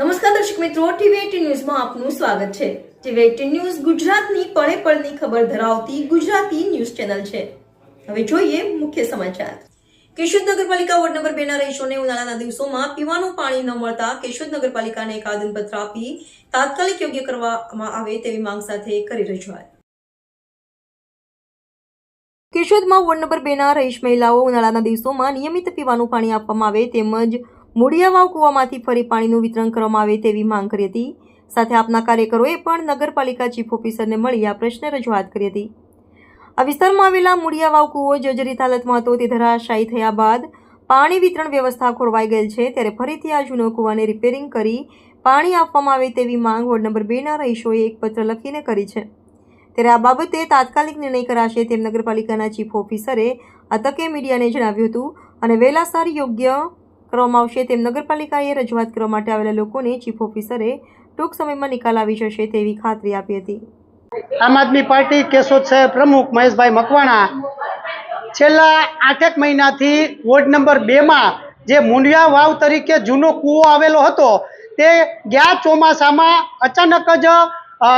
નમસ્કાર દર્શક મિત્રો, ટીવી ન્યૂઝમાં આપનું સ્વાગત છે. ટીવી ન્યૂઝ ગુજરાતની પળે પળની ખબર ધરાવતી ગુજરાતી ન્યૂઝ ચેનલ છે. હવે જોઈએ મુખ્ય સમાચાર. કેશોદ નગરપાલિકા વોર્ડ નંબર બે ના રહીશોને ઉનાળાના દિવસોમાં પીવાનું પાણી ન મળતા કેશોદ નગરપાલિકાને એક આદનપત્ર આપી તાત્કાલિક યોગ્ય કરવામાં આવે તેવી માંગ સાથે કરી રજૂઆત. કેશોદમાં વોર્ડ નંબર બે ના રહીશ મહિલાઓ ઉનાળાના દિવસોમાં નિયમિત પીવાનું પાણી આપવામાં આવે તેમજ મૂળિયાવાવ કૂવામાંથી ફરી પાણીનું વિતરણ કરવામાં આવે તેવી માંગ કરી હતી. સાથે આપના કાર્યકરોએ પણ નગરપાલિકા ચીફ ઓફિસરને મળી આ પ્રશ્ન રજૂઆત કરી હતી. આ વિસ્તારમાં આવેલા મૂળિયાવાવ કૂવો જર્જરિત હાલતમાં હતો. તે ધરાશાયી થયા બાદ પાણી વિતરણ વ્યવસ્થા ખોરવાઈ ગયેલ છે. ત્યારે ફરીથી આ જૂનો કૂવાને રિપેરિંગ કરી પાણી આપવામાં આવે તેવી માંગ વોર્ડ નંબર બેના રહીશોએ એક પત્ર લખીને કરી છે. ત્યારે આ બાબતે તાત્કાલિક નિર્ણય કરાશે તેમ નગરપાલિકાના ચીફ ઓફિસરે આ તકે મીડિયાને જણાવ્યું હતું અને વેલાસાર યોગ્ય કરવામાં આવશે. તેમ નગરપાલિકાએ રજૂઆત કરવા માટે આવેલા લોકોને ચીફ ઓફિસરે ટૂંક સમયમાં નિકાલ આવી જશે તેવી ખાતરી આપી હતી. આમ આદમી પાર્ટી કેશોદ સાહેબ પ્રમુખ મહેશભાઈ મકવાણા છેલ્લા આઠેક મહિનાથી વોર્ડ નંબર બેમાં જે મુંડિયા વાવ તરીકે જૂનો કૂવો આવેલો હતો, તે ગયા ચોમાસામાં અચાનક જ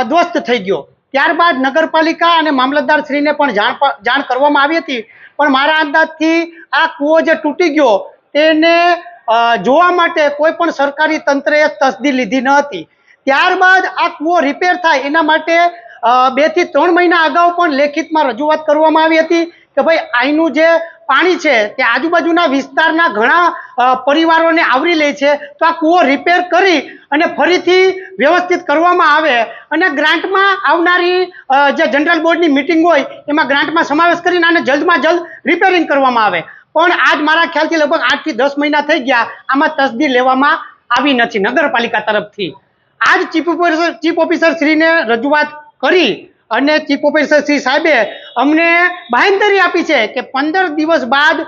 ધ્વસ્ત થઈ ગયો. ત્યારબાદ નગરપાલિકા અને મામલતદારશ્રીને પણ જાણ જાણ કરવામાં આવી હતી. પણ મારા અંદાજથી આ કૂવો જે તૂટી ગયો, તેને જોવા માટે કોઈ પણ સરકારી તંત્રએ તસદી લીધી ન હતી. ત્યારબાદ આ કૂવો રિપેર થાય એના માટે બેથી ત્રણ મહિના અગાઉ પણ લેખિતમાં રજૂઆત કરવામાં આવી હતી કે ભાઈ અહીંનું જે પાણી છે તે આજુબાજુના વિસ્તારના ઘણા પરિવારોને આવરી લે છે. તો આ કૂવો રિપેર કરી અને ફરીથી વ્યવસ્થિત કરવામાં આવે અને ગ્રાન્ટમાં આવનારી જે જનરલ બોર્ડની મિટિંગ હોય એમાં ગ્રાન્ટમાં સમાવેશ કરીને આને જલ્દમાં જલ્દ રિપેરિંગ કરવામાં આવે. પણ આજ મારા ખ્યાલથી લગભગ આઠથી દસ મહિના થઈ ગયા આમાં તસદી લેવામાં આવી નથી નગરપાલિકા તરફથી. આજ ચીફ ઓફિસર ચીફ ઓફિસર શ્રીને રજૂઆત કરી અને ચીફ ઓફિસર શ્રી સાહેબે અમને બાહેંધરી આપી છે કે પંદર દિવસ બાદ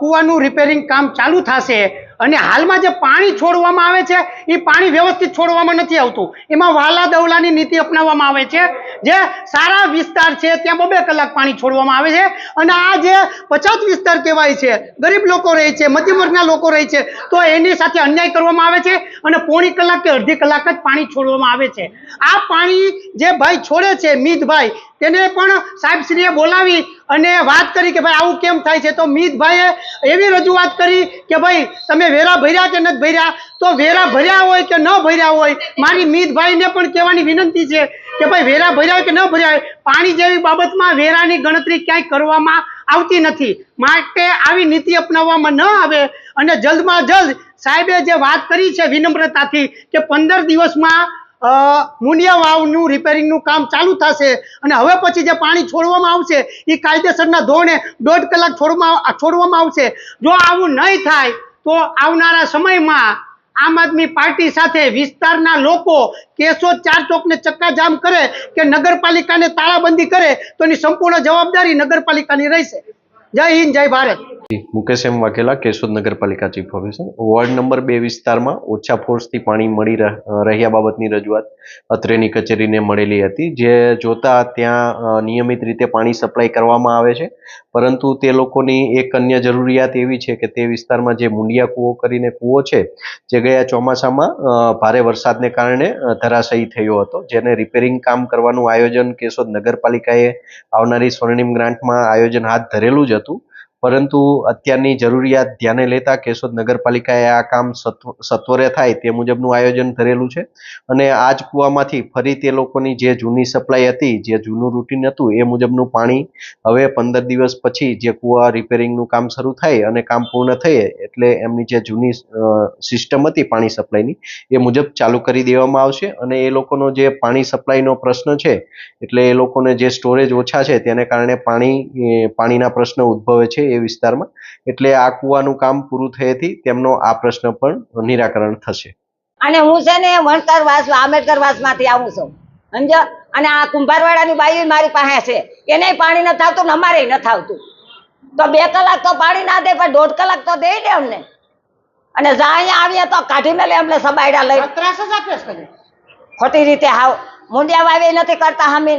કૂવાનું રિપેરિંગ કામ ચાલુ થશે અને હાલમાં જે પાણી છોડવામાં આવે છે, એ પાણી વ્યવસ્થિત છોડવામાં નથી આવતું. એમાં વાલા દવલાની નીતિ અપનાવવામાં આવે છે. જે સારા વિસ્તાર છે, ત્યાં બબે કલાક પાણી છોડવામાં આવે છે. અને આ જે પછાત વિસ્તાર કહેવાય છે, ગરીબ લોકો રહે છે, મધ્યમ વર્ગના લોકો રહે છે, તો એની સાથે અન્યાય કરવામાં આવે છે અને પોણી કલાક કે અડધી કલાક જ પાણી છોડવામાં આવે છે. આ પાણી જે ભાઈ છોડે છે મીતભાઈ તેને પણ સાહેબશ્રીએ બોલાવી અને વાત કરી કે ભાઈ આવું કેમ થાય છે? તો મીતભાઈએ એવી રજૂઆત કરી કે ભાઈ, તમે વેરા ભર્યા કે નથી ભર્યા? તો વેરા ભર્યા હોય કે ન ભર્યા હોય, મારી મીતભાઈને પણ કહેવાની વિનંતી છે કે ભાઈ વેરા ભર્યા કે ન ભર્યા હોય, પાણી જેવી બાબતમાં વેરાની ગણતરી ક્યાંય કરવામાં આવતી નથી. માટે આવી નીતિ અપનાવવામાં ન આવે અને જલ્દમાં જલ્દ સાહેબે જે વાત કરી છે વિનમ્રતાથી કે પંદર દિવસમાં મુનિયા વાવનું રિપેરિંગનું કામ ચાલુ થશે અને હવે પછી જે પાણી છોડવામાં આવશે, એ કાયદેસરના ધોરણે દોઢ કલાક છોડવામાં છોડવામાં આવશે. જો આવું નહીં થાય, તો આવનારા સમયમાં આમ આદમી પાર્ટી સાથે વિસ્તારના લોકો કેસો ચાર ચોકને ચક્કાજામ કરે કે નગરપાલિકાને તાળાબંધી કરે તો એની સંપૂર્ણ જવાબદારી નગરપાલિકાની રહેશે. જય હિન્દ, જય ભારત. મુકેશ એમ વાઘેલા, કેશોદ નગરપાલિકા ચીફ ઓફિસર વોર્ડ નંબર બે વિસ્તારમાં ઓછા ફોર્સથી પાણી મળી રહ- રહ્યા બાબતની રજૂઆત અત્રેની કચેરીને મળેલી હતી, જે જોતા ત્યાં નિયમિત રીતે પાણી સપ્લાય કરવામાં આવે છે. પરંતુ તે લોકોની એક અન્ય જરૂરિયાત એવી છે કે તે વિસ્તારમાં જે મુંડિયા કૂવો કરીને કૂવો છે, જે ગયા ચોમાસામાં ભારે વરસાદને કારણે ધરાશાયી થયો હતો. જેને રિપેરિંગ કામ કરવાનું આયોજન કેશોદ નગરપાલિકાએ આવનારી સ્વર્ણિમ ગ્રાન્ટમાં આયોજન હાથ ધરેલું જ હતું. પરંતુ અત્યારની જરૂરિયાત ધ્યાને લેતા કેશોદ નગરપાલિકાએ આ કામ સત્વ- સત્વરે થાય તે મુજબનું આયોજન કરેલું છે અને આ જ કૂવામાંથી ફરી તે લોકોની જે જૂની સપ્લાય હતી, જે જૂનું રૂટીન હતું, એ મુજબનું પાણી હવે પંદર દિવસ પછી જે કૂવા રિપેરિંગનું કામ શરૂ થાય અને કામ પૂર્ણ થયે એટલે એમની જે જૂની સિસ્ટમ હતી પાણી સપ્લાયની, એ મુજબ ચાલુ કરી દેવામાં આવશે અને એ લોકોનો જે પાણી સપ્લાયનો પ્રશ્ન છે, એટલે એ લોકોને જે સ્ટોરેજ ઓછા છે, તેને કારણે પાણી પાણીના પ્રશ્ન ઉદ્ભવે છે એ વિસ્તારમાં. એટલે આ કૂવાનું કામ પૂરું થયેથી તેમનો આ પ્રશ્ન પણ નિરાકરણ થશે. અને હું છે ને વણકર વાસ આંબેડકર વાસમાંથી આવું છું. સમજો? અને આ કુંભારવાડાની બાઈ મારી પાસે છે. એને પાણી ન આવતું ને અમારે ન આવતું તો બે કલાક તો પાણી ના દે પણ દોઢ કલાક તો દે ને અમને. અને જા અહીંયા આવીએ તો કાઢીને લે અમને સબાયડા લઈ. ત્રાસ જ આપે ખોટી રીતે હાવ. મુંડિયા વાવી નથી કરતા હમી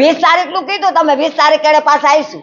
વીસ તારીખનું કીધું તમે વીસ તારીખ કેડે પાછા આવીશું.